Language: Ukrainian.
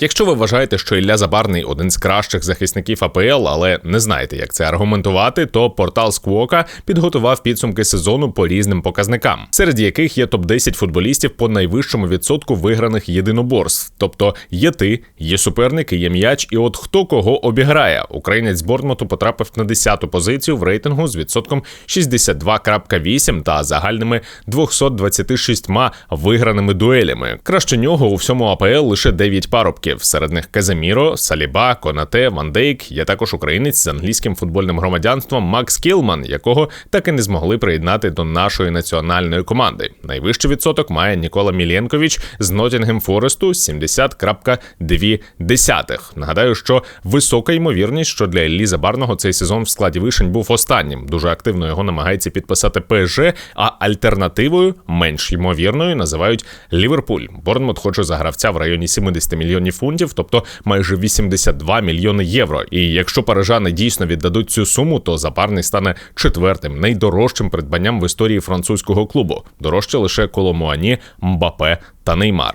Якщо ви вважаєте, що Ілля Забарний один з кращих захисників АПЛ, але не знаєте, як це аргументувати, то портал Сквока підготував підсумки сезону по різним показникам, серед яких є топ 10 футболістів по найвищому відсотку виграних єдиноборств. Тобто є ти, є суперники, є м'яч, і от хто кого обіграє. Українець з Бортмуту потрапив на 10-ту позицію в рейтингу з відсотком 62,8 та загальними 226 виграними дуелями. Краще нього у всьому АПЛ лише 9 парубків. Серед них Каземіро, Саліба, Конате, Вандейк. Є також українець з англійським футбольним громадянством Макс Кілман, якого так і не змогли приєднати до нашої національної команди. Найвищий відсоток має Нікола Мілєнкович з Нотінгем Форесту 70,2. Нагадаю, що висока ймовірність, що для Іллі Забарного цей сезон в складі вишень був останнім. Дуже активно його намагається підписати ПСЖ, а альтернативою менш ймовірною називають Ліверпуль. Борнмут хоче за гравця в районі 70 мільйонів фунтів, тобто майже 82 мільйони євро. І якщо парижани дійсно віддадуть цю суму, то запарний стане четвертим найдорожчим придбанням в історії французького клубу. Дорожче лише Коломуані, Мбапе та Неймар.